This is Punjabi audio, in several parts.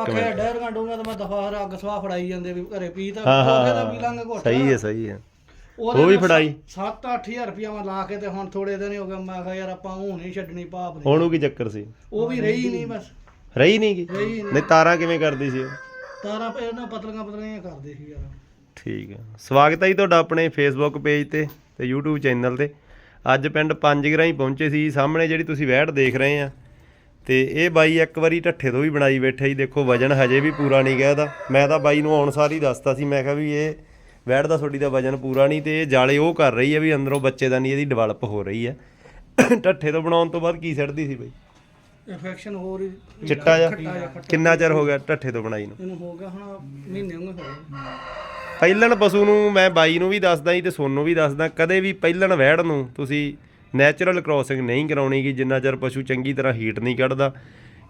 ਆਖਿਆ ਡਰ ਗਾਂਡੂਗਾ ਤਾਂ ਮੈਂ ਦਫਾ ਅੱਗ ਸਵਾ ਫੜਾਈ ਜਾਂਦੇ ਵੀ ਘਰੇ ਪੀ ਤਾਂ ਹਾਂ ਦਾ ਹਾਂ। ਪੀ ਲਾਂਗੇ ਘੁੱਟ। ਸਹੀ ਹੈ ਸਹੀ ਹੈ। ਉਹਦੇ ਉਹ ਵੀ ਨਾਲ ਫੜਾਈ? 7-8000 ਰੁਪਇਆ ਮੈਂ ਲਾ ਕੇ ਤੇ ਹੁਣ ਥੋੜੇ ਦਿਨ ਹੀ ਹੋ ਗਏ ਮੈਂ ਕਿਹਾ ਯਾਰ ਆਪਾਂ ਹੁਣ ਨਹੀਂ ਛੱਡਣੀ ਭਾਪ ਨਹੀਂ। ਉਹਨੂੰ ਕੀ ਚੱਕਰ ਸੀ? ਉਹ ਵੀ ਰਹੀ ਨਹੀਂ ਬਸ। ਰਹੀ ਨਹੀਂ ਗੀ ਰਹੀ ਨਹੀਂ। ਨਹੀਂ ਤਾਰਾਂ ਕਿਵੇਂ ਕਰਦੀ ਸੀ ਉਹ? ਤਾਰਾਂ ਪੇ ਨਾ ਪਤਲੀਆਂ ਪਤਲੀਆਂ ਕਰਦੇ ਸੀ ਯਾਰ। ਠੀਕ ਹੈ। ਸਵਾਗਤ ਹੈ ਜੀ ਤੁਹਾਡਾ ਆਪਣੇ ਫੇਸਬੁੱਕ ਪੇਜ ਤੇ ਤੇ YouTube ਚੈਨਲ ਤੇ। ਅੱਜ ਪਿੰਡ ਪੰਜਗਰਾਂ ਹੀ ਪਹੁੰਚੇ ਸੀ ਸਾਹਮਣੇ ਜਿਹੜੀ ਤੁਸੀਂ ਵੈੜ ਦੇਖ ਰਹੇ ਆ। ਤੇ ਇਹ ਬਾਈ ਇੱਕ ਵਾਰੀ ਢੱਠੇ ਤੋਂ ਵੀ ਬਣਾਈ ਬੈਠਾ ਜੀ। ਦੇਖੋ ਵਜਨ ਹਜੇ ਵੀ ਪੂਰਾ ਨਹੀਂ ਗਿਆ ਇਹਦਾ। ਮੈਂ ਤਾਂ ਬਾਈ ਨੂੰ ਆਉਣ ਸਾਰ ਹੀ ਦੱਸਤਾ ਸੀ ਮੈਂ ਕਿਹਾ ਵੀ ਇਹ ਵੈੜ ਦਾ ਤੁਹਾਡੀ ਦਾ ਵਜਨ ਪੂਰਾ ਨਹੀਂ ਤੇ ਇਹ ਜਾਲੇ ਉਹ ਕਰ ਰਹੀ ਹੈ ਵੀ ਅੰਦਰੋਂ ਬੱਚੇ ਦਾ ਨਹੀਂ ਇਹਦੀ ਡਿਵੈਲਪ ਹੋ ਰਹੀ ਹੈ। ਢੱਠੇ ਤੋਂ ਬਣਾਉਣ ਤੋਂ ਬਾਅਦ ਕੀ ਸਿੱਟਦੀ ਸੀ ਬਾਈ? ਇਨਫੈਕਸ਼ਨ ਹੋ ਰਹੀ ਚਿੱਟਾ ਜਿਹਾ। ਕਿੰਨਾ ਚਿਰ ਹੋ ਗਿਆ ਢੱਠੇ ਤੋਂ ਬਣਾਈ ਨੂੰ? ਇਹਨੂੰ ਹੋ ਗਿਆ ਹੁਣ ਮਹੀਨੇ ਹੋ ਗਏ ਹੋ ਗਏ। ਪਹਿਲਣ ਪਸ਼ੂ ਨੂੰ ਮੈਂ ਬਾਈ ਨੂੰ ਵੀ ਦੱਸਦਾ ਜੀ ਤੇ ਸੋਨੂੰ ਵੀ ਦੱਸਦਾ। ਕਦੇ ਵੀ ਪਹਿਲਣ ਵਹਿੜ ਨੂੰ ਤੁਸੀਂ ਨੈਚੁਰਲ ਕ੍ਰਾਸਿੰਗ ਨਹੀਂ ਕਰਾਉਣੀ ਗੀ, ਜਿੰਨਾ ਚਿਰ ਪਸ਼ੂ ਚੰਗੀ ਤਰ੍ਹਾਂ ਹੀਟ ਨਹੀਂ ਕੱਢਦਾ।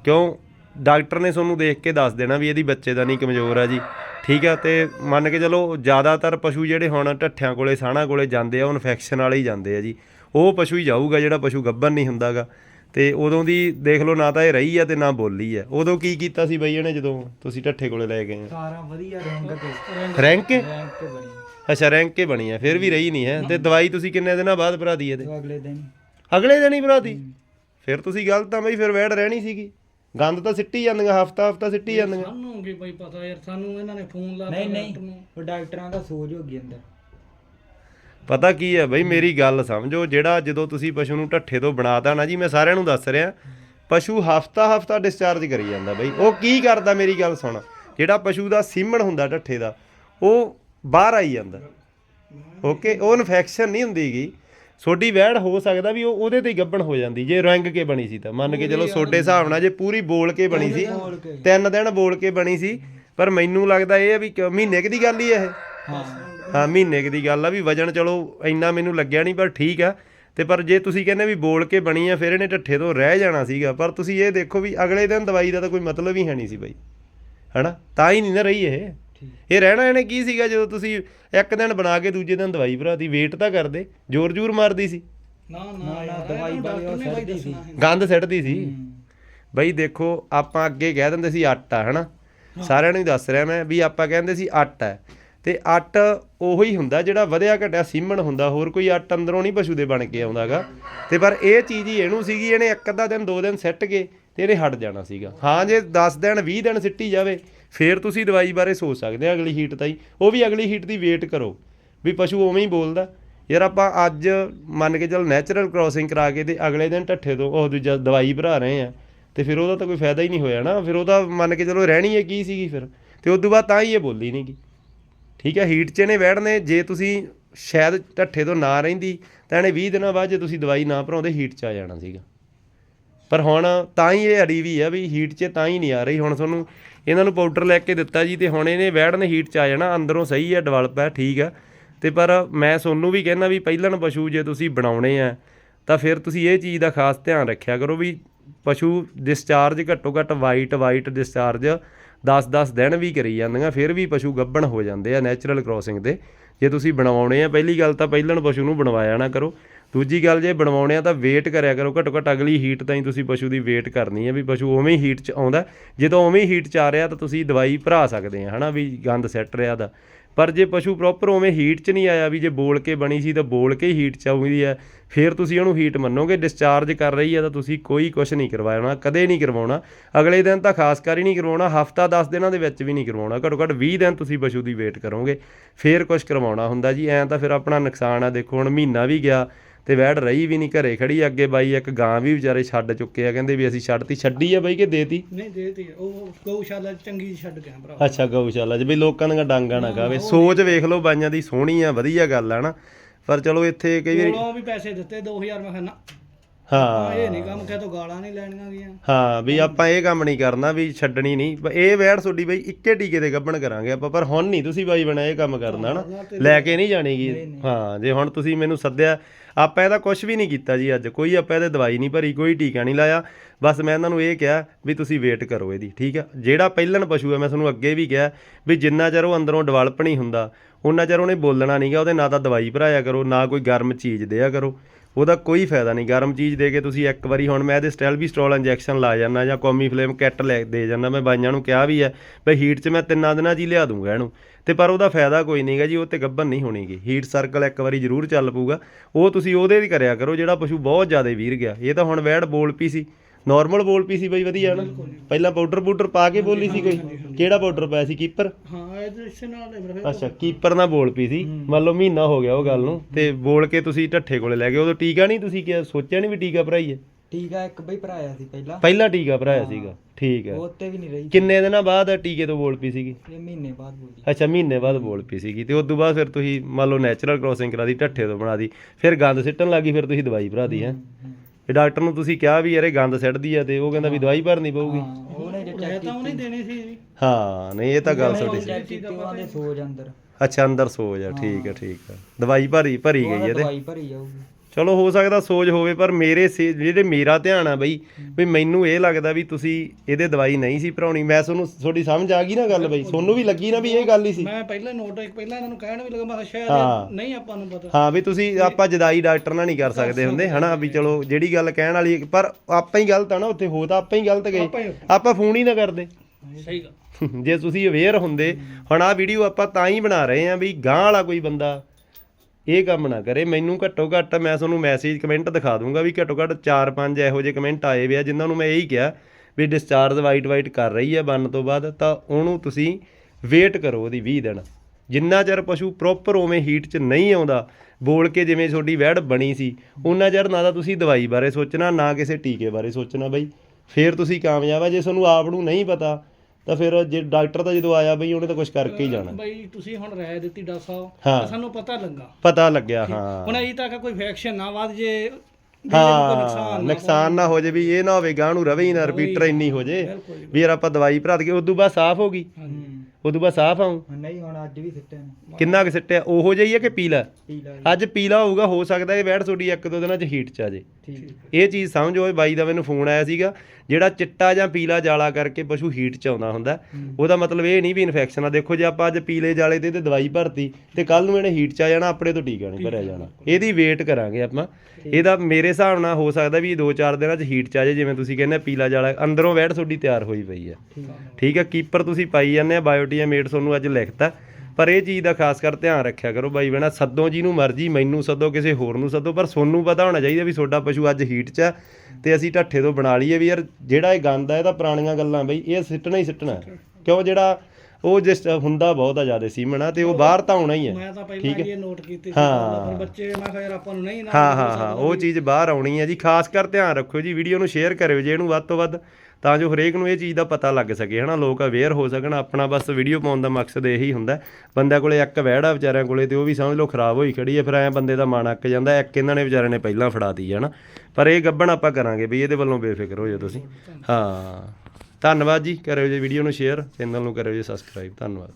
ਕਿਉਂ? ਡਾਕਟਰ ਨੇ ਤੁਹਾਨੂੰ ਦੇਖ ਕੇ ਦੱਸ ਦੇਣਾ ਵੀ ਇਹਦੀ ਬੱਚੇ ਦਾ ਨਹੀਂ ਕਮਜ਼ੋਰ ਆ ਜੀ। ਠੀਕ ਆ, ਤੇ ਮੰਨ ਕੇ ਚਲੋ ਜ਼ਿਆਦਾਤਰ ਪਸ਼ੂ ਜਿਹੜੇ ਹੁਣ ਢੱਠਿਆਂ ਕੋਲੇ ਸਾਣਾ ਕੋਲੇ ਜਾਂਦੇ ਆ, ਉਹ ਇਨਫੈਕਸ਼ਨ ਵਾਲੇ ਹੀ ਜਾਂਦੇ ਆ ਜੀ। ਉਹ ਪਸ਼ੂ ਹੀ ਜਾਊਗਾ, ਜਿਹੜਾ ਪਸ਼ੂ ਗੱਭਰ ਨਹੀਂ ਹੁੰਦਾਗਾ। ਤੇ ਉਦੋਂ ਦੀ ਦੇਖ ਲਓ ਨਾ ਤਾਂ ਇਹ ਰਹੀ ਆ ਤੇ ਨਾ ਬੋਲੀ ਆ। ਉਦੋਂ ਕੀ ਕੀਤਾ ਸੀ ਬਈ ਇਹਨੇ ਜਦੋਂ ਤੁਸੀਂ ਢੱਠੇ ਕੋਲੇ ਲੈ ਗਏ ਆ ਕਾਰਾਂ ਵਧੀਆ ਰੰਗ ਤੇ ਰੈਂਕ? ਕੇ ਰੈਂਕ ਤੇ ਬਣੀ। ਅੱਛਾ ਰੈਂਕ ਕੇ ਬਣੀ ਆ ਫਿਰ ਵੀ ਰਹੀ ਨਹੀਂ ਹੈ। ਤੇ ਦਵਾਈ ਤੁਸੀਂ ਕਿੰਨੇ ਦਿਨਾਂ ਬਾਅਦ ਭਰਾ ਦੀ ਇਹਦੇ? ਤੇ ਅਗਲੇ ਦਿਨ ਅਗਲੇ ਦਿਨ ਹੀ ਭਰਾਤੀ? ਫਿਰ ਤੁਸੀਂ ਗਲਤ ਆ ਬਈ ਫਿਰ ਵੈੜ ਰਹਿਣੀ ਸੀਗੀ। ਗੰਦ ਤਾਂ ਸਿੱਟੀ ਜਾਂਦੀਆਂ ਹਫਤਾ ਹਫਤਾ ਸਿੱਟੀ ਜਾਂਦੀਆਂ। ਸਾਨੂੰ ਕੀ ਬਈ ਪਤਾ ਯਾਰ ਸਾਨੂੰ ਇਹਨਾਂ ਨੇ ਫੋਨ ਲਾ ਨਹੀਂ ਨਹੀਂ ਉਹ ਡਾਕਟਰਾਂ ਦਾ ਸੋਜ ਹੋ ਗਈ ਅੰਦਰ। ਪਤਾ ਕੀ ਹੈ ਬਈ, ਮੇਰੀ ਗੱਲ ਸਮਝੋ, ਜਿਹੜਾ ਜਦੋਂ ਤੁਸੀਂ ਪਸ਼ੂ ਨੂੰ ਢੱਠੇ ਤੋਂ ਬਣਾਤਾ ਨਾ ਜੀ, ਮੈਂ ਸਾਰਿਆਂ ਨੂੰ ਦੱਸ ਰਿਹਾ, ਪਸ਼ੂ ਹਫਤਾ ਹਫਤਾ ਡਿਸਚਾਰਜ ਕਰੀ ਜਾਂਦਾ ਬਈ। ਉਹ ਕੀ ਕਰਦਾ ਮੇਰੀ ਗੱਲ ਸੁਣ। ਜਿਹੜਾ ਪਸ਼ੂ ਦਾ ਸੀਮਣ ਹੁੰਦਾ ਢੱਠੇ ਦਾ, ਉਹ ਬਾਹਰ ਆਈ ਜਾਂਦਾ। ਓਕੇ ਉਹ ਇਨਫੈਕਸ਼ਨ ਨਹੀਂ ਹੁੰਦੀਗੀ ਛੋਟੀ ਵੈੜ ਹੋ ਸਕਦਾ ਵੀ ਉਹ ਉਹਦੇ ਤੇ ਹੀ ਗੱਭਣ ਹੋ ਜਾਂਦੀ, ਜੇ ਰੰਗ ਕੇ ਬਣੀ ਸੀ ਤਾਂ। ਮੰਨ ਕੇ ਚਲੋ ਛੋਟੇ ਹਿਸਾਬ ਨਾਲ ਜੇ ਪੂਰੀ ਬੋਲ ਕੇ ਬਣੀ ਸੀ, ਤਿੰਨ ਦਿਨ ਬੋਲ ਕੇ ਬਣੀ ਸੀ, ਪਰ ਮੈਨੂੰ ਲੱਗਦਾ ਇਹ ਹੈ ਵੀ ਕਿ- ਮਹੀਨੇ ਕੁ ਦੀ ਗੱਲ ਹੀ ਹੈ ਇਹ। ਹਾਂ ਹਾਂ ਮਹੀਨੇ ਕੁ ਦੀ ਗੱਲ ਆ ਵੀ ਵਜਨ ਚਲੋ ਇੰਨਾ ਮੈਨੂੰ ਲੱਗਿਆ ਨਹੀਂ ਪਰ ਠੀਕ ਆ। ਤੇ ਪਰ ਜੇ ਤੁਸੀਂ ਕਹਿੰਦੇ ਵੀ ਬੋਲ ਕੇ ਬਣੀ ਆ ਫਿਰ ਇਹਨੇ ਢੱਠੇ ਤੋਂ ਰਹਿ ਜਾਣਾ ਸੀਗਾ। ਪਰ ਤੁਸੀਂ ਇਹ ਦੇਖੋ ਵੀ ਅਗਲੇ ਦਿਨ ਦਵਾਈ ਦਾ ਤਾਂ ਕੋਈ ਮਤਲਬ ਹੀ ਹੈ ਨਹੀਂ ਸੀ ਬਾਈ। ਹਨਾ? ਤਾਂ ਹੀ ਨਹੀਂ ਨਾ ਰਹੀ ਇਹ। ਇਹ ਰਹਿਣਾ ਇਹਨੇ ਕੀ ਸੀਗਾ ਜਦੋਂ ਤੁਸੀਂ ਇੱਕ ਦਿਨ ਬਣਾ ਕੇ ਦੂਜੇ ਦਿਨ ਦਵਾਈ ਭਰਾਤੀ ਵੇਟ ਤਾਂ ਕਰਦੇ। ਜ਼ੋਰ ਜ਼ੋਰ ਮਾਰਦੀ ਸੀ। ਨਾ ਨਾ, ਦਵਾਈ ਵਾਲੀ ਉਹ ਬਈ ਸਰਦੀ ਸੀ। ਗੰਦ ਸਿੱਟਦੀ ਸੀ। ਬਈ ਦੇਖੋ ਆਪਾਂ ਅੱਗੇ ਕਹਿ ਦਿੰਦੇ ਸੀ ਆਟਾ ਹਨਾ? ਸਾਰਿਆਂ ਨੂੰ ਹੀ ਦੱਸ ਰਿਹਾ ਮੈਂ ਵੀ ਆਪਾਂ ਕਹਿੰਦੇ ਸੀ ਆਟਾ। ਹੈ। ਤੇ ਅੱਟ ਉਹੀ ਹੁੰਦਾ ਜਿਹੜਾ ਵਧਿਆ ਘਟਿਆ ਸੀਮਣ ਹੁੰਦਾ, ਹੋਰ ਕੋਈ ਅੱਟ ਅੰਦਰੋਂ ਨਹੀਂ ਪਸ਼ੂ ਦੇ ਬਣ ਕੇ ਆਉਂਦਾਗਾ। ਤੇ ਪਰ ਇਹ ਚੀਜ਼ ਹੀ ਇਹਨੂੰ ਸੀਗੀ, ਇਹਨੇ ਇੱਕ ਅੱਧਾ ਦਿਨ, ਦੋ ਦਿਨ ਸਿੱਟ ਕੇ ਤੇ ਇਹਨੇ ਹਟ ਜਾਣਾ ਸੀਗਾ। ਹਾਂ, ਜੇ 10 ਦਿਨ 20 ਦਿਨ ਸਿੱਟੀ ਜਾਵੇ, ਫੇਰ ਤੁਸੀਂ ਦਵਾਈ ਬਾਰੇ ਸੋਚ ਸਕਦੇ ਆ ਅਗਲੀ ਹੀਟ ਤਾਈ। ਉਹ ਵੀ ਅਗਲੀ ਹੀਟ ਦੀ ਵੇਟ ਕਰੋ, ਵੀ ਪਸ਼ੂ ਉਵੇਂ ਹੀ ਬੋਲਦਾ। ਯਾਰ ਆਪਾਂ ਅੱਜ ਮੰਨ ਕੇ ਚੱਲ ਨੈਚੁਰਲ ਕ੍ਰਾਸਿੰਗ ਕਰਾ ਕੇ ਤੇ ਅਗਲੇ ਦਿਨ ਢੱਠੇ ਤੋਂ ਉਹ ਦੂਜਾ ਦਵਾਈ ਭਰਾ ਰਹੇ ਆ, ਤੇ ਫਿਰ ਉਹਦਾ ਤਾਂ ਕੋਈ ਫਾਇਦਾ ਹੀ ਨਹੀਂ ਹੋਇਆ ਨਾ। ਫਿਰ ਉਹਦਾ ਮੰਨ ਕੇ ਚਲੋ ਰਹਿਣੀ ਹੈ ਕੀ ਸੀਗੀ ਫਿਰ? ਤੇ ਉਸ ਤੋਂ ਬਾਅਦ ਤਾਂ ਹੀ ਇਹ ਬੋਲੀ ਨਹੀਂ ਗੀ ਠੀਕ ਹੈ ਹੀਟ 'ਚ ਇਹਨੇ ਵੜਨੇ ਜੇ ਤੁਸੀਂ ਸ਼ਾਇਦ ਢੱਠੇ ਤੋਂ ਨਾ ਰਹਿੰਦੀ, ਤਾਂ ਇਹਨੇ 20 ਦਿਨਾਂ ਬਾਅਦ ਜੇ ਤੁਸੀਂ ਦਵਾਈ ਨਾ ਭਰਾਉਂਦੇ ਹੀਟ 'ਚ ਆ ਜਾਣਾ ਸੀਗਾ। ਪਰ ਹੁਣ ਤਾਂ ਹੀ ਇਹ ਅੜੀ ਵੀ ਆ ਵੀ ਹੀਟ 'ਚ ਤਾਂ ਹੀ ਨਹੀਂ ਆ ਰਹੀ। ਹੁਣ ਤੁਹਾਨੂੰ ਇਹਨਾਂ ਨੂੰ ਪਾਊਡਰ ਲੈ ਕੇ ਦਿੱਤਾ ਜੀ ਤੇ ਹੁਣ ਇਹਨੇ ਵੈੜ ਨੇ ਹੀਟ 'ਚ ਆ ਜਾਣਾ, ਅੰਦਰੋਂ ਸਹੀ ਹੈ ਡਿਵੈਲਪ ਹੈ, ਠੀਕ ਆ ਤੇ ਪਰ ਮੈਂ ਤੁਹਾਨੂੰ ਵੀ ਕਹਿੰਦਾ ਵੀ ਪਹਿਲਣ ਪਸ਼ੂ ਜੇ ਤੁਸੀਂ ਬਣਾਉਣੇ ਆ, ਤਾਂ ਫਿਰ ਤੁਸੀਂ ਇਹ ਚੀਜ਼ ਦਾ ਖਾਸ ਧਿਆਨ ਰੱਖਿਆ ਕਰੋ ਵੀ ਪਸ਼ੂ ਡਿਸਚਾਰਜ ਘੱਟੋ ਘੱਟ ਵਾਈਟ ਵਾਈਟ ਡਿਸਚਾਰਜ 10-10 ਦਿਨ ਵੀ ਕਰੀ ਜਾਂਦੀਆਂ, ਫਿਰ ਵੀ ਪਸ਼ੂ ਗੱਭਣ ਹੋ ਜਾਂਦੇ ਆ ਨੈਚੁਰਲ ਕ੍ਰਾਸਿੰਗ ਦੇ ਜੇ ਤੁਸੀਂ ਬਣਵਾਉਣੇ ਆ, ਪਹਿਲੀ ਗੱਲ ਤਾਂ ਪਹਿਲਣ ਪਸ਼ੂ ਨੂੰ ਬਣਵਾਇਆ ਨਾ ਕਰੋ। ਦੂਜੀ ਗੱਲ, ਜੇ ਬਣਵਾਉਣੇ ਆ ਤਾਂ ਵੇਟ ਕਰਿਆ ਕਰੋ। ਘੱਟੋ ਘੱਟ ਅਗਲੀ ਹੀਟ ਤਾਈਂ ਤੁਸੀਂ ਪਸ਼ੂ ਦੀ ਵੇਟ ਕਰਨੀ ਹੈ ਵੀ ਪਸ਼ੂ ਉਵੇਂ ਹੀ ਹੀਟ 'ਚ ਆਉਂਦਾ। ਜੇ ਤਾਂ ਉਵੇਂ ਹੀ ਹੀਟ 'ਚ ਆ ਰਿਹਾ ਤਾਂ ਤੁਸੀਂ ਦਵਾਈ ਭਰਾ ਸਕਦੇ ਆ, ਹਨਾ ਵੀ ਗੰਦ ਸੈੱਟ ਰਿਹਾ ਦਾ। ਪਰ ਜੇ ਪਸ਼ੂ ਪ੍ਰੋਪਰ ਉਵੇਂ ਹੀਟ 'ਚ ਨਹੀਂ ਆਇਆ ਵੀ ਜੇ ਬੋਲ ਕੇ ਬਣੀ ਸੀ ਤਾਂ ਬੋਲ ਕੇ ਹੀ ਹੀਟ 'ਚ ਆਉਂਦੀ ਹੈ, ਫਿਰ ਤੁਸੀਂ ਉਹਨੂੰ ਹੀਟ ਮੰਨੋਗੇ ਡਿਸਚਾਰਜ ਕਰ ਰਹੀ ਹੈ ਤਾਂ ਤੁਸੀਂ ਕੋਈ ਕੁਝ ਨਹੀਂ ਕਰਵਾਉਣਾ, ਕਦੇ ਨਹੀਂ ਕਰਵਾਉਣਾ। ਅਗਲੇ ਦਿਨ ਤਾਂ ਖਾਸ ਕਰ ਹੀ ਨਹੀਂ ਕਰਵਾਉਣਾ, ਹਫਤਾ 10 ਦਿਨਾਂ ਦੇ ਵਿੱਚ ਵੀ ਨਹੀਂ ਕਰਵਾਉਣਾ, ਘੱਟੋ ਘੱਟ 20 ਦਿਨ ਤੁਸੀਂ ਪਸ਼ੂ ਦੀ ਵੇਟ ਕਰੋਗੇ, ਫਿਰ ਕੁਝ ਕਰਵਾਉਣਾ ਹੁੰਦਾ ਜੀ, ਐਂ ਤਾਂ ਫਿਰ ਆਪਣਾ ਨੁਕਸਾਨ ਆ, ਦੇਖੋ ਹੁਣ ਮਹੀਨਾ ਵੀ ਗਿਆ ਤੇ ਵੈੜ ਰਹੀ ਵੀ ਨਹੀਂ ਘਰੇ ਖੜੀ ਅੱਗੇ ਬਾਈ ਇੱਕ ਗਾਂ ਵੀ ਵਿਚਾਰੇ ਛੱਡ ਚੁੱਕੇ ਆ ਕਹਿੰਦੇ ਵੀ ਅਸੀਂ ਛੱਡਤੀ। ਛੱਡੀ ਆ ਬਾਈ ਕਿ ਦੇਤੀ? ਨਹੀਂ ਦੇਤੀ ਉਹ ਗਊਸ਼ਾਲਾ ਚੰਗੀ ਛੱਡ ਕੇ ਆ ਭਰਾ ਅੱਛਾ ਗਊਸ਼ਾਲਾ 'ਚ। ਵੀ ਲੋਕਾਂ ਦੀਆਂ ਡਾਂਗਾ ਨਾ ਗਾਵੇ ਸੋਚ ਵੇਖ ਲਓ ਬਾਈਆਂ ਦੀ ਸੋਹਣੀ ਆ ਵਧੀਆ ਗੱਲ ਆ ਨਾ। ਪਰ ਚਲੋ ਇੱਥੇ ਕਈ ਵਾਰੀ ਵੀ ਪੈਸੇ ਦਿੱਤੇ 2000 ਮੈਂ ਹਾਂ। ਇਹ ਨਹੀਂ ਕੰਮ ਕਿਹਾ ਤੋਂ ਗਾਲਾਂ ਨਹੀਂ ਲੈਣੀਆਂ ਗੀਆਂ। ਹਾਂ ਵੀ ਆਪਾਂ ਇਹ ਕੰਮ ਨਹੀਂ ਕਰਨਾ ਵੀ ਛੱਡਣੀ ਨਹੀਂ। ਇਹ ਵੈੜ ਤੁਹਾਡੀ ਬਈ ਇੱਕੇ ਟੀਕੇ ਤੇ ਗੱਭਣ ਕਰਾਂਗੇ ਆਪਾਂ ਪਰ ਹੁਣ ਨਹੀਂ ਤੁਸੀਂ ਬਾਈ ਬਣਾ ਇਹ ਕੰਮ ਕਰਨਾ ਨਾ ਲੈ ਕੇ ਨਹੀਂ ਜਾਣੀਗੀ ਹਾਂ ਜੇ ਹੁਣ ਤੁਸੀਂ ਮੈਨੂੰ ਸੱਦਿਆ ਆਪਾਂ ਇਹਦਾ ਕੁਝ ਵੀ ਨਹੀਂ ਕੀਤਾ ਜੀ ਅੱਜ। ਕੋਈ ਆਪਾਂ ਇਹਦੇ ਦਵਾਈ ਨਹੀਂ ਭਰੀ, ਕੋਈ ਟੀਕਾ ਨਹੀਂ ਲਾਇਆ। ਬਸ ਮੈਂ ਇਹਨਾਂ ਨੂੰ ਇਹ ਕਿਹਾ ਵੀ ਤੁਸੀਂ ਵੇਟ ਕਰੋ ਇਹਦੀ, ਠੀਕ ਆ? ਜਿਹੜਾ ਪਹਿਲਣ ਪਸ਼ੂ ਹੈ ਮੈਂ ਤੁਹਾਨੂੰ ਅੱਗੇ ਵੀ ਕਿਹਾ ਵੀ ਜਿੰਨਾ ਚਿਰ ਉਹ ਅੰਦਰੋਂ ਡਿਵੈਲਪ ਨਹੀਂ ਹੁੰਦਾ ਉਹਨਾਂ ਚਿਰ ਉਹਨੇ ਬੋਲਣਾ ਨਹੀਂਗਾ ਉਹਦੇ ਨਾ ਤਾਂ ਦਵਾਈ ਭਰਾਇਆ ਕਰੋ, ਨਾ ਕੋਈ ਗਰਮ ਚੀਜ਼ ਦਿਆ ਕਰੋ। ਉਹਦਾ ਕੋਈ ਫਾਇਦਾ ਨਹੀਂ। ਗਰਮ ਚੀਜ਼ ਦੇ ਕੇ ਤੁਸੀਂ ਇੱਕ ਵਾਰੀ ਹੁਣ ਮੈਂ ਇਹਦੇ ਸਟੈਲਬੀਸਟ੍ਰੋਲ ਇੰਜੈਕਸ਼ਨ ਲਾ ਜਾਂਦਾ ਜਾਂ ਕੌਮੀ ਫਲੇਮ ਕਿੱਟ ਲੈ ਦੇ ਜਾਂਦਾ। ਮੈਂ ਬਾਈਆਂ ਨੂੰ ਕਿਹਾ ਵੀ ਹੈ ਬਈ ਹੀਟ 'ਚ ਮੈਂ ਤਿੰਨਾਂ ਦਿਨਾਂ 'ਚ ਹੀ ਲਿਆ ਦੂੰਗਾ ਇਹਨੂੰ। ਤੇ ਪਰ ਉਹਦਾ ਫਾਇਦਾ ਕੋਈ ਨਹੀਂਗਾ ਜੀ, ਉਹ ਤੇ ਗੱਭਨ ਨਹੀਂ ਹੋਣੀਗੀ। ਹੀਟ ਸਰਕਲ ਇੱਕ ਵਾਰੀ ਜ਼ਰੂਰ ਚੱਲ ਪਊਗਾ। ਉਹ ਤੁਸੀਂ ਉਹਦੇ ਵੀ ਕਰਿਆ ਕਰੋ ਜਿਹੜਾ ਪਸ਼ੂ ਬਹੁਤ ਜ਼ਿਆਦਾ ਵੀਰ ਗਿਆ। ਇਹ ਤਾਂ ਹੁਣ ਵੈੜ ਬੋਲ ਪੀ ਸੀ। ਨਾਰਮਲ ਬੋਲ ਪੀ ਸੀ ਬਈ ਵਧੀਆ ਨਾ? ਪਹਿਲਾਂ ਪਾਊਡਰ ਪਾਊਡਰ ਪਾ ਕੇ ਬੋਲੀ ਸੀ ਕੋਈ? ਕਿਹੜਾ ਪਾਊਡਰ ਪਾਇਆ ਸੀ ਕੀਪਰ ਹਾਂ ਇਹ ਤਾਂ ਇਸੇ ਨਾਲ ਹੈ ਮੇਰੇ ਅੱਛਾ ਕੀਪਰ ਨਾਲ ਬੋਲ ਪੀ ਸੀ? ਮੰਨ ਲਓ ਮਹੀਨਾ ਹੋ ਗਿਆ ਉਹ ਗੱਲ ਨੂੰ। ਤੇ ਬੋਲ ਕੇ ਤੁਸੀਂ ਢੱਠੇ ਕੋਲੇ ਲੈ ਗਏ। ਉਦੋਂ ਟੀਕਾ ਨਹੀਂ ਤੁਸੀਂ ਕਿਹਾ ਸੋਚਿਆ ਨਹੀਂ ਵੀ ਟੀਕਾ ਭਰਾਈਏ? ਟੀਕਾ ਇੱਕ ਬਈ ਭਰਾਇਆ ਸੀ ਪਹਿਲਾਂ। ਪਹਿਲਾ ਟੀਕਾ ਭਰਾਇਆ ਸੀਗਾ। ਠੀਕ ਹੈ। ਉਹ ਤੇ ਵੀ ਨਹੀਂ ਰਹੀ। ਕਿੰਨੇ ਦਿਨਾਂ ਬਾਅਦ ਟੀਕੇ ਤੋਂ ਬੋਲ ਪੀ ਸੀਗੀ? ਇਹ ਮਹੀਨੇ ਬਾਅਦ ਬੋਲੀ। ਅੱਛਾ ਮਹੀਨੇ ਬਾਅਦ ਬੋਲ ਪੀ ਸੀਗੀ। ਤੇ ਉਸ ਤੋਂ ਬਾਅਦ ਫਿਰ ਤੁਸੀਂ ਮੰਨ ਲਓ ਨੈਚੁਰਲ ਕ੍ਰੋਸਿੰਗ ਕਰਾ ਦੀ ਢੱਠੇ ਤੋਂ ਬਣਾ ਦੀ। ਫਿਰ ਗੰਦ ਸਿੱਟਣ ਲੱਗੀ ਫਿਰ ਤੁਸੀਂ ਦਵਾਈ ਭਰਾ ਦੀ ਹੈ। ਤੇ ਡਾਕਟਰ ਨੂੰ ਤੁਸੀਂ ਕਿਹਾ ਵੀ ਯਾਰ ਇਹ ਗੰਦ ਸਿੱਟਦੀ ਆ ਤੇ ਉਹ ਕਹਿੰਦਾ ਵੀ ਦਵਾਈ ਭਰਨੀ ਪਊਗੀ। ਹਾਂ ਉਹਨੇ ਜੇ ਇਹ ਚੈੱਕ ਤਾਂ ਉਹਨੇ ਦੇਣੀ ਸੀ ਜੀ। ਹਾਂ ਨਹੀਂ ਇਹ ਤਾਂ ਗੱਲ ਤੁਹਾਡੀ ਸਹੀ। ਚੈੱਕ ਕੀਤੀ ਉਹਨਾਂ ਦੇ ਸੋਜ ਅੰਦਰ। ਅੱਛਾ ਅੰਦਰ ਸੋਜ ਆ ਠੀਕ ਹੈ। ਠੀਕ ਹੈ ਦਵਾਈ ਭਰੀ ਭਰੀ ਗਈ ਇਹਦੇ। ਦਵਾਈ ਭਰੀ ਜਾਊਗੀ। ਚਲੋ ਹੋ ਸਕਦਾ ਸੋਜ ਹੋਵੇ ਪਰ ਮੇਰੇ ਜਿਹੜੇ ਮੇਰਾ ਧਿਆਨ ਆ ਬਈ ਵੀ ਮੈਨੂੰ ਇਹ ਲੱਗਦਾ ਵੀ ਤੁਸੀਂ ਇਹਦੇ ਦਵਾਈ ਨਹੀਂ ਸੀ ਭਰਾਉਣੀ। ਮੈਂ ਤੁਹਾਨੂੰ ਤੁਹਾਡੀ ਸਮਝ ਆ ਗਈ ਨਾ ਗੱਲ ਬਈ? ਤੁਹਾਨੂੰ ਵੀ ਲੱਗੀ ਨਾ ਵੀ ਇਹ ਗੱਲ ਹੀ ਸੀ। ਮੈਂ ਪਹਿਲਾਂ ਨੋਟ ਇੱਕ ਪਹਿਲਾਂ ਇਹਨਾਂ ਨੂੰ ਕਹਿਣ ਵੀ ਲੱਗਾ ਮੈਂ। ਸ਼ਾਇਦ ਨਹੀਂ ਆਪਾਂ ਨੂੰ ਪਤਾ। ਹਾਂ ਵੀ ਤੁਸੀਂ ਆਪਾਂ ਜਦਾਈ ਡਾਕਟਰ ਨਾਲ ਨਹੀਂ ਕਰ ਸਕਦੇ ਹੁੰਦੇ ਹਨਾ? ਵੀ ਚਲੋ ਜਿਹੜੀ ਗੱਲ ਕਹਿਣ ਵਾਲੀ ਪਰ ਆਪਾਂ ਹੀ ਗਲਤ ਆ ਨਾ ਉੱਥੇ ਹੋ ਤਾਂ ਆਪਾਂ ਹੀ ਗਲਤ ਗਏ। ਆਪਾਂ ਫੋਨ ਹੀ ਨਾ ਕਰਦੇ। ਸਹੀ ਗੱਲ। ਜੇ ਤੁਸੀਂ ਅਵੇਅਰ ਹੁੰਦੇ ਹੁਣ ਆ ਵੀਡੀਓ ਆਪਾਂ ਤਾਂ ਹੀ ਬਣਾ ਰਹੇ ਆ ਵੀ ਗਾਂ ਵਾਲਾ ਕੋਈ ਬੰਦਾ ਇਹ ਕੰਮ ਨਾ ਕਰੇ, ਮੈਨੂੰ ਘੱਟੋ ਘੱਟ ਮੈਂ ਤੁਹਾਨੂੰ ਮੈਸੇਜ ਕਮੈਂਟ ਦਿਖਾ ਦੂੰਗਾ ਵੀ ਘੱਟੋ ਘੱਟ 4-5 ਇਹੋ ਜਿਹੇ ਕਮੈਂਟ ਆਏ ਵੇ ਆ, ਜਿਨ੍ਹਾਂ ਨੂੰ ਮੈਂ ਇਹੀ ਕਿਹਾ ਵੀ ਡਿਸਚਾਰਜ ਵਾਈਟ ਵਾਈਟ ਕਰ ਰਹੀ ਹੈ ਬੰਨ ਤੋਂ ਬਾਅਦ, ਤਾਂ ਉਹਨੂੰ ਤੁਸੀਂ ਵੇਟ ਕਰੋ ਉਹਦੀ 20 ਦਿਨ। ਜਿੰਨਾ ਚਿਰ ਪਸ਼ੂ ਪ੍ਰੋਪਰ ਉਵੇਂ ਹੀਟ 'ਚ ਨਹੀਂ ਆਉਂਦਾ, ਬੋਲ ਕੇ ਜਿਵੇਂ ਤੁਹਾਡੀ ਵੈੜ ਬਣੀ ਸੀ ਉਹਨਾਂ ਚਿਰ ਨਾ ਤਾਂ ਤੁਸੀਂ ਦਵਾਈ ਬਾਰੇ ਸੋਚਣਾ, ਨਾ ਕਿਸੇ ਟੀਕੇ ਬਾਰੇ ਸੋਚਣਾ ਬਈ। ਫੇਰ ਤੁਸੀਂ ਕਾਮਯਾਬ ਆ, ਜੇ ਤੁਹਾਨੂੰ ਆਪ ਨੂੰ ਨਹੀਂ ਪਤਾ ਤਾਂ ਫਿਰ ਜੇ ਡਾਕਟਰ ਤਾਂ ਜਦੋਂ ਆਇਆ ਬਈ ਉਹਨੇ ਤਾਂ ਕੁਝ ਕਰਕੇ ਹੀ ਜਾਣਾ। ਬਈ ਤੁਸੀਂ ਹੁਣ ਰਾਏ ਦਿੱਤੀ ਡਾਕਟਰ ਸਾਹਿਬ। ਤਾਂ ਸਾਨੂੰ ਪਤਾ ਲੱਗਾ। ਪਤਾ ਲੱਗਿਆ ਹਾਂ। ਹੁਣ ਅਜੇ ਤੱਕ ਕੋਈ ਇਨਫੈਕਸ਼ਨ ਨਾ ਵੱਧ ਜੇ ਹਾਂ ਨੁਕਸਾਨ ਨਾ ਹੋ ਜੇ ਵੀ ਇਹ ਨਾ ਹੋਵੇ ਗਾਂ ਨੂੰ ਰਵੇ ਹੀ ਨਾ। ਰਿਪੀਟਰ ਇੰਨੀ ਹੋ ਜੇ। ਵੀ ਯਾਰ ਆਪਾਂ ਦਵਾਈ ਭਰਾ ਦਈਏ ਉਦੋਂ ਬਾਅਦ ਸਾਫ਼ ਹੋ ਗਈ। ਉਦੋਂ ਬਾਅਦ ਸਾਫ਼ ਆਉਂ ਨਹੀਂ ਹੁਣ ਅੱਜ ਵੀ ਸਿੱਟੇ ਨੇ। ਕਿੰਨਾ ਕੁ ਸਿੱਟਿਆ? ਉਹੋ ਜਿਹੀ ਹੈ ਕਿ ਪੀਲਾ? ਪੀਲਾ ਅੱਜ ਪੀਲਾ ਹੋਊਗਾ ਹੋ ਸਕਦਾ ਇਹ ਵੈੜ ਤੁਹਾਡੀ ਇੱਕ ਦੋ ਦਿਨਾਂ 'ਚ ਹੀਟ 'ਚ ਆ ਜੇ। ਇਹ ਚੀਜ਼ ਸਮਝੋ ਇਹ ਬਾਈ ਦਾ ਮੈਨੂੰ ਫੋਨ ਆਇਆ ਸੀਗਾ। ਜਿਹੜਾ ਚਿੱਟਾ ਜਾਂ ਪੀਲਾ ਜਾਲਾ ਕਰਕੇ ਪਸ਼ੂ ਹੀਟ 'ਚ ਆਉਂਦਾ ਹੁੰਦਾ ਉਹਦਾ ਮਤਲਬ ਇਹ ਨਹੀਂ ਵੀ ਇਨਫੈਕਸ਼ਨ ਆ। ਦੇਖੋ ਜੇ ਆਪਾਂ ਅੱਜ ਪੀਲੇ ਜਾਲੇ ਤੇ ਤੇ ਦਵਾਈ ਭਰਤੀ ਤੇ ਕੱਲ ਨੂੰ ਇਹਨੇ ਹੀਟ 'ਚ ਆ ਜਾਣਾ ਆਪਣੇ ਤੋਂ ਟੀਕਾ ਨਹੀਂ ਭਰਿਆ ਜਾਣਾ। ਇਹਦੀ ਵੇਟ ਕਰਾਂਗੇ ਆਪਾਂ। ਇਹਦਾ ਮੇਰੇ ਹਿਸਾਬ ਨਾਲ ਹੋ ਸਕਦਾ ਵੀ 2-4 ਦਿਨਾਂ 'ਚ ਹੀਟ 'ਚ ਆ ਜਾਏ ਜਿਵੇਂ ਤੁਸੀਂ ਕਹਿੰਦੇ ਆ ਪੀਲਾ ਜਾਲਾ ਅੰਦਰੋਂ ਵੈੜ ਤੁਹਾਡੀ ਤਿਆਰ ਹੋਈ ਪਈ ਆ। ਠੀਕ ਹੈ ਕੀਪਰ ਤੁਸੀਂ ਪਾਈ ਜਾਂਦੇ ਆ ਬਾਇਓਟੀਆ ਮੇਟ ਤੁਹਾਨੂੰ ਅੱਜ ਲਿਖਤਾ। ਪਰ ਇਹ ਚੀਜ਼ ਦਾ ਖਾਸ ਕਰ ਧਿਆਨ ਰੱਖਿਆ ਕਰੋ ਬਾਈ ਬਣਾ ਸੱਦੋ ਜੀ ਨੂੰ ਮਰਜ਼ੀ ਮੈਨੂੰ ਸੱਦੋ ਕਿਸੇ ਹੋਰ ਨੂੰ ਸੱਦੋ ਪਰ ਸੋਨੂੰ ਪਤਾ ਹੋਣਾ ਚਾਹੀਦਾ ਵੀ ਤੁਹਾਡਾ ਪਸ਼ੂ ਅੱਜ ਹੀਟ 'ਚ ਆ। ਤੇ ਅਸੀਂ ਢੱਠੇ ਤੋਂ ਬਣਾ ਲਈਏ ਵੀ ਯਾਰ ਜਿਹੜਾ ਇਹ ਗੰਦ ਆ ਇਹ ਤਾਂ ਪੁਰਾਣੀਆਂ ਗੱਲਾਂ ਬਈ ਇਹ ਸਿੱਟਣਾ ਹੀ ਸਿੱਟਣਾ। ਕਿਉਂ ਜਿਹੜਾ ਉਹ ਜਿਸ ਹੁੰਦਾ ਬਹੁਤ ਆ ਜ਼ਿਆਦਾ ਸੀਮਣਾ ਤੇ ਉਹ ਬਾਹਰ ਤਾਂ ਆਉਣਾ ਹੀ ਹੈ ਮੈਂ ਤਾਂ ਪਹਿਲਾਂ ਹੀ ਇਹ ਨੋਟ ਕੀਤੀ ਸੀ ਹਾਂ। ਪਰ ਬੱਚੇ ਮੈਂ ਕਿਹਾ ਯਾਰ ਆਪਾਂ ਨੂੰ ਨਹੀਂ ਨਾ ਹਾਂ ਹਾਂ ਹਾਂ ਉਹ ਚੀਜ਼ ਬਾਹਰ ਆਉਣੀ ਹੈ ਜੀ ਖਾਸ ਕਰ ਧਿਆਨ ਰੱਖਿਓ ਜੀ ਵੀਡੀਓ ਨੂੰ ਸ਼ੇਅਰ ਕਰਿਓ ਜੇ ਇਹਨੂੰ ਵੱਧ ਤੋਂ ਵੱਧ ਤਾਂ ਜੋ ਹਰੇਕ ਨੂੰ ਇਹ ਚੀਜ਼ ਦਾ ਪਤਾ ਲੱਗ ਸਕੇ, ਹਨਾ? ਲੋਕ ਅਵੇਅਰ ਹੋ ਸਕਣ, ਆਪਣਾ ਬਸ ਵੀਡੀਓ ਪਾਉਣ ਦਾ ਮਕਸਦ ਇਹੀ ਹੁੰਦਾ। ਬੰਦਿਆਂ ਕੋਲੇ ਇੱਕ ਵਹਿੜਾ ਵਿਚਾਰਿਆਂ ਕੋਲੇ ਤੇ ਉਹ ਵੀ ਸਮਝ ਲਓ ਖਰਾਬ ਹੋਈ ਖੜੀ ਹੈ, ਫਿਰ ਐ ਬੰਦੇ ਦਾ ਮਨ ਅੱਕ ਜਾਂਦਾ, ਇੱਕ ਇਹਨਾਂ ਨੇ ਵਿਚਾਰਿਆਂ ਨੇ ਪਹਿਲਾਂ ਫੜਾਤੀ ਹੈ, ਹਨਾ? ਪਰ ਇਹ ਗੱਬਣ ਆਪਾਂ ਕਰਾਂਗੇ ਵੀ ਇਹਦੇ ਵੱਲੋਂ ਬੇਫਿਕਰ ਹੋ ਜਾਓ ਤੁਸੀਂ। ਹਾਂ। ਧੰਨਵਾਦ ਜੀ, ਕਰਿਓ ਜੀ ਵੀਡੀਓ ਨੂੰ ਸ਼ੇਅਰ ਚੈਨਲ ਨੂੰ ਕਰਿਓ ਜੀ ਸਬਸਕ੍ਰਾਈਬ ਧੰਨਵਾਦ।